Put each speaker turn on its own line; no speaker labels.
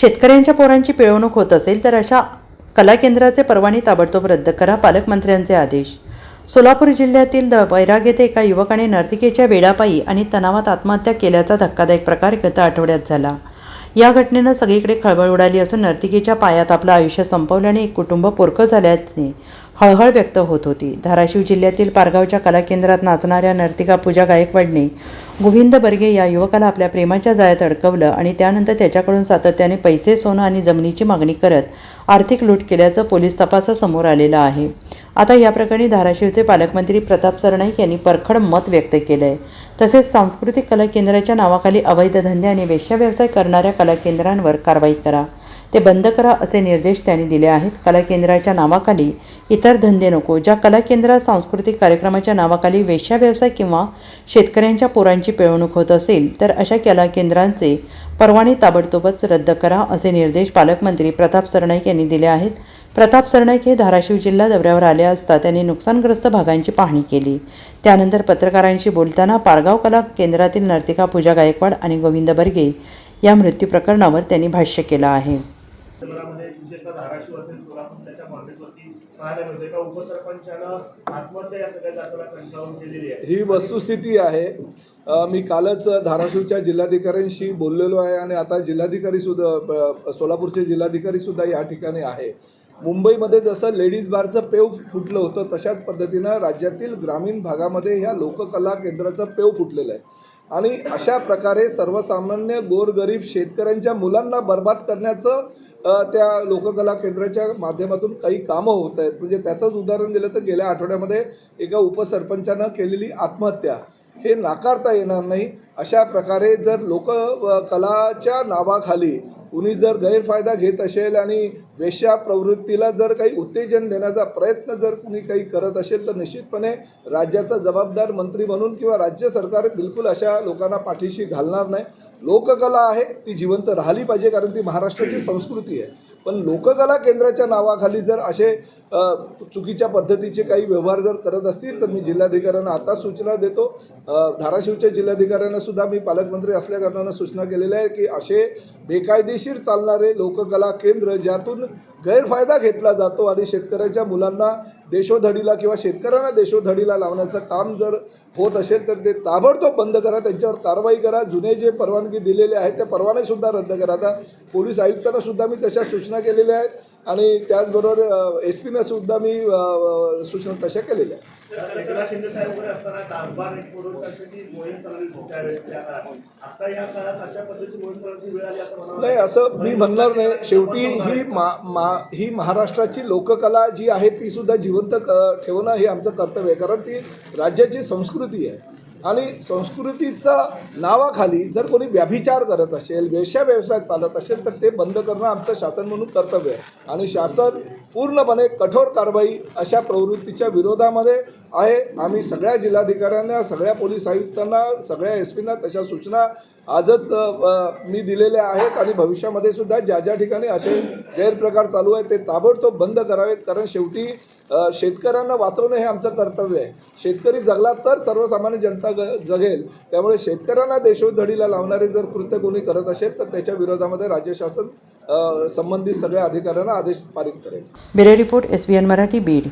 शेतकऱ्यांच्या पोरांची पिळवणूक होत असेल तर अशा कला केंद्राचे परवाने ताबडतोब रद्द करा पालकमंत्र्यांचे आदेश. सोलापूर जिल्ह्यातील द बैराग येथे एका युवकाने नर्तिकेच्या वेडापायी आणि तणावात आत्महत्या केल्याचा धक्कादायक प्रकार गत आठवड्यात झाला. या घटनेनं सगळीकडे खळबळ उडाली असून नर्तिकेच्या पायात आपलं आयुष्य संपवल्याने एक कुटुंब पोरकं झाल्याने हळहळ व्यक्त होत होती. धाराशिव जिल्ह्यातील पारगावच्या कला केंद्रात नाचणाऱ्या नर्तिका पूजा गायकवाडने गोविंद बर्गे या युवकाला आपल्या प्रेमाच्या जाळ्यात अडकवलं आणि त्यानंतर त्याच्याकडून सातत्याने पैसे सोनं आणि जमिनीची मागणी करत आर्थिक लूट केल्याचं पोलीस तपासासमोर आलेलं आहे. आता या प्रकरणी धाराशिवचे पालकमंत्री प्रताप सरनाईक यांनी परखड मत व्यक्त केलं आहे तसेच सांस्कृतिक कला केंद्राच्या नावाखाली अवैध धंदे आणि वेश्या व्यवसाय करणाऱ्या कला केंद्रांवर कारवाई करा. ते बंद करा असे निर्देश त्यांनी दिले आहेत. कला केंद्राच्या नावाखाली इतर धंदे नको ज्या कला केंद्रात सांस्कृतिक कार्यक्रमाच्या नावाखाली वेश्या व्यवसाय किंवा शेतकऱ्यांच्या पोरांची पिळवणूक होत असेल तर अशा कला केंद्रांचे परवाने ताबडतोबच रद्द करा असे निर्देश पालकमंत्री प्रताप सरनाईक यांनी दिले आहेत. प्रताप सरनाईक हे धाराशिव जिल्हा दौऱ्यावर आले असता त्यांनी नुकसानग्रस्त भागांची पाहणी केली. त्यानंतर पत्रकारांशी बोलताना पारगाव कला केंद्रातील नर्तिका पूजा गायकवाड आणि गोविंद बर्गे या मृत्यू प्रकरणावर त्यांनी भाष्य केलं आहे.
शहरामध्ये विशेषतः धाराशिव असेल सोलापूर त्याच्या कॉन्टेक्टवरती पाहायला मिळते का उपसरपंचानं आत्महत्या या सगळ्या जाचाला कंटाळून केलेली आहे.
ही वस्तुस्थिती आहे. मी कालच धाराशिवच्या जिल्हाधिकाऱ्यांशी बोललेलो आहे आणि आता जिल्हाधिकारी सुद्धा सोलापूरचे जिल्हाधिकारी सुद्धा या ठिकाणी आहे. मुंबईमध्ये जसं लेडीज बारचं पेव फुटलं होतं तशाच पद्धतीनं राज्यातील ग्रामीण भागामध्ये ह्या लोककला केंद्राचं पेव फुटलेलं आहे. आणि अशा प्रकारे सर्वसामान्य गोरगरीब शेतकऱ्यांच्या मुलांना बर्बाद करण्याचं त्या लोककला केंद्राच्या माध्यमातून काही कामं होत आहेत. म्हणजे त्याचंच उदाहरण दिलं तर गेल्या आठवड्यामध्ये एका उपसरपंचानं केलेली आत्महत्या. हे नाकारता येणार नाही. अशा प्रकारे जर लोक कलाच्या नावाखाली कुणी जर गैरफायदा घेत असेल आणि वेश्या प्रवृत्तीला जर काही उत्तेजन देण्याचा प्रयत्न जर कुणी काही करत असेल तर निश्चितपणे राज्याचा जबाबदार मंत्री म्हणून किंवा राज्य सरकार बिलकुल अशा लोकांना पाठीशी घालणार नाही. लोककला आहे ती जिवंत राहिली पाहिजे कारण ती महाराष्ट्राची संस्कृती आहे. पण लोककला केंद्राच्या नावाखाली जर असे चुकीच्या पद्धतीचे काही व्यवहार जर करत असतील तर मी जिल्हाधिकाऱ्यांना आता सूचना देतो. धाराशिवच्या जिल्हाधिकाऱ्यांना सुद्धा मी पालकमंत्री असल्याकारणानं सूचना केलेल्या आहे की असे बेकायदेशीर चालणारे लोककला केंद्र ज्यातून गैरफायदा घेतला जातो आणि शेतकऱ्याच्या मुलांना देशोधडीला किंवा शेतकऱ्यांना देशोधडीला लावण्याचं काम जर होत असेल तर ते ताबडतोब बंद करा त्यांच्यावर कारवाई करा. जुने जे परवानगी दिलेले आहेत ते परवानेसुद्धा रद्द करा. आता पोलीस आयुक्तांनासुद्धा मी तशा सूचना केलेल्या आहेत. आणि त्याचबरोबर एस पीनं सुद्धा मी सूचना तशा केलेल्या नाही असं मी म्हणणार नाही. शेवटी ही मा मा ही महाराष्ट्राची लोककला जी आहे ती सुद्धा जिवंत ठेवणं हे आमचं कर्तव्य आहे. कारण ती राज्याची संस्कृती आहे. आणि संस्कृतीचा नावाखाली जर कोणी व्याभिचार करत असेल वेश्या व्यवसाय चालत असेल तर ते बंद करणं आमचं शासन म्हणून कर्तव्य आहे. आणि शासन पूर्णपणे कठोर कारवाई अशा प्रवृत्तीच्या विरोधामध्ये आहे. आम्ही सगळ्या जिल्हाधिकाऱ्यांना सगळ्या पोलीस आयुक्तांना सगळ्या एस पींना तशा सूचना आजच मी दिलेले आहेत आणि भविष्यामध्ये सुद्धा ज्या ज्या ठिकाणी असे गैरप्रकार चालू आहेत ते ताबडतोब बंद करावेत. कारण शेवटी शेतकऱ्यांना वाचवणं हे आमचं कर्तव्य आहे. शेतकरी जगला तर सर्वसामान्य जनता ग जगेल. त्यामुळे शेतकऱ्यांना देशोधडीला लावणारे जर कृत्य कोणी करत असेल तर त्याच्या विरोधामध्ये राज्य शासन संबंधित सगळ्या अधिकाऱ्यांना आदेश पारित करेल.
बिरे report S B N Marathi Beed.